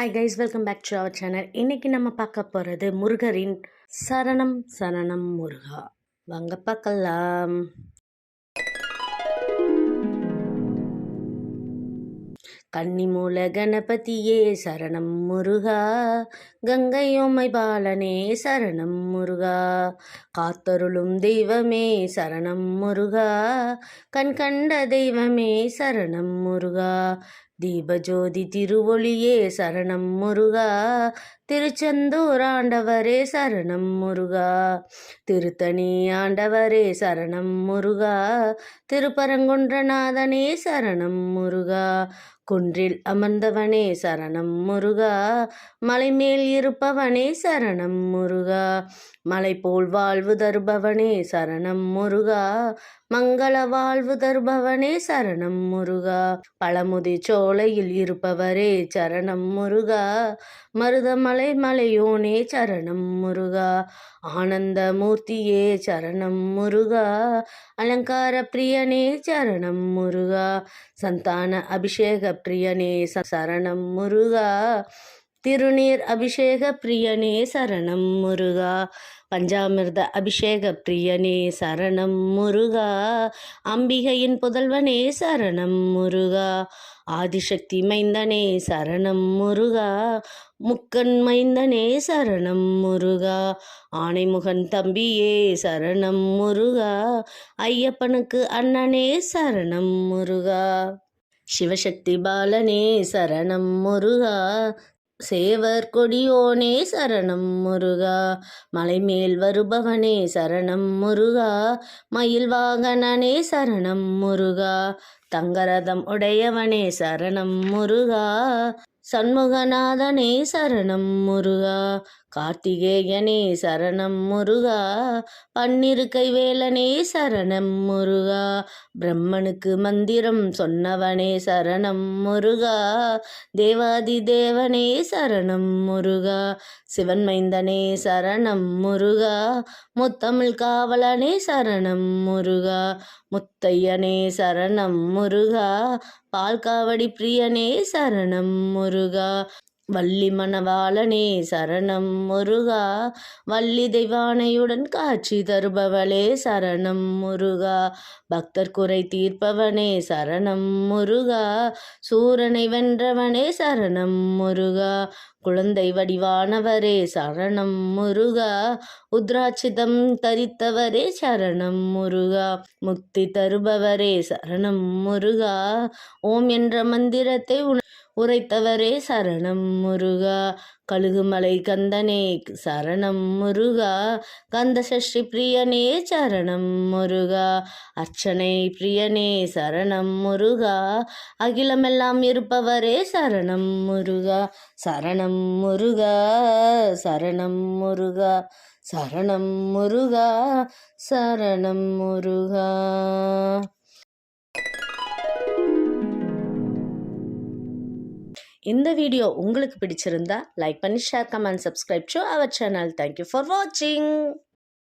Hi guys welcome back to our channel இன்னைக்கு நம்ம பார்க்க போகிறது முருகரின் சரணம் சரணம் முருகா. வாங்க பார்க்கலாம். கன்னிமூல கணபதியே சரணம் முருகா. கங்கையோமை பாலனே சரணம் முருகா. காத்தருளும் தெய்வமே சரணம் முருகா. கண் கண்ட தெய்வமே சரணம் முருகா. தீபஜோதி திருவொளியே சரணம் முருகா. திருச்செந்தூர் ஆண்டவரே சரணம் முருகா. திருத்தணி ஆண்டவரே சரணம் முருகா. திருப்பரங்குன்றநாதனே சரணம் முருகா. குன்றில் அமர்ந்தவனே சரணம் முருகா. மலைமேல் இருப்பவனே சரணம் முருகா. மலை போல் வாழ்வு தருபவனே சரணம் முருகா. மங்கள வாழ்வு தருபவனே சரணம் முருகா. பழமுதி சோலையில் இருப்பவரே சரணம் முருகா. மருதமலை மலையோனே சரணம் முருகா. ஆனந்த மூர்த்தியே சரணம் முருகா. அலங்கார பிரியனே சரணம் முருகா. சந்தான அபிஷேக பிரியனே சரணம் முருகா. திருநீர் அபிஷேக பிரியனே சரணம் முருகா. பஞ்சாமிர்த அபிஷேக பிரியனே சரணம் முருகா. அம்பிகையின் புதல்வனே சரணம் முருகா. ஆதிசக்தி மைந்தனே சரணம் முருகா. முக்கன் மைந்தனே சரணம் முருகா. ஆனைமுகன் தம்பியே சரணம் முருகா. ஐயப்பனுக்கு அண்ணனே சரணம் முருகா. சிவசக்தி பாலனே சரணம் முருகா. சேவர் கொடியோனே சரணம் முருகா. மலைமேல் வருபவனே சரணம் முருகா. மயில் வாகனனே சரணம் முருகா. தங்கரதம் உடையவனே சரணம் முருகா. சண்முகநாதனே சரணம் முருகா. கார்த்திகேயனே சரணம் முருகா பன்னிருக்கை வேலனே சரணம் முருகா. பிரம்மனுக்கு மந்திரம் சொன்னவனே சரணம் முருகா. தேவாதி தேவனே சரணம் முருகா. சிவன் மைந்தனே சரணம் முருகா. முத்தமிழ் காவலனே சரணம் முருகா. முத்தையனே சரணம் முருகா. பால்காவடி பிரியனே சரணம் முருகா. வள்ளி மணவாளனே சரணம் முருகா. வள்ளி தெய்வானையுடன் காட்சி தருபவளே சரணம் முருகா. பக்தர் குறை தீர்ப்பவனே சரணம் முருகா. சூரனை வென்றவனே சரணம் முருகா. குழந்தை வடிவானவரே சரணம் முருகா. உத்ராட்சிதம் தரித்தவரே சரணம் முருகா. முக்தி தருபவரே சரணம் முருகா. ஓம் என்ற மந்திரத்தை உரைத்தவரே சரணம் முருகா. கழுகுமலை கந்தனே சரணம் முருகா. கந்த சஷ்டி பிரியனே சரணம் முருகா. அர்ச்சனை பிரியனே சரணம் முருகா. அகிலமெல்லாம் இருப்பவரே சரணம் முருகா. சரணம் முருகா சரணம் முருகா. சரணம் முருகா சரணம் முருகா. இந்த வீடியோ உங்களுக்கு பிடிச்சிருந்தா லைக் பண்ணி share comment subscribe to our channel thank you for வாட்சிங்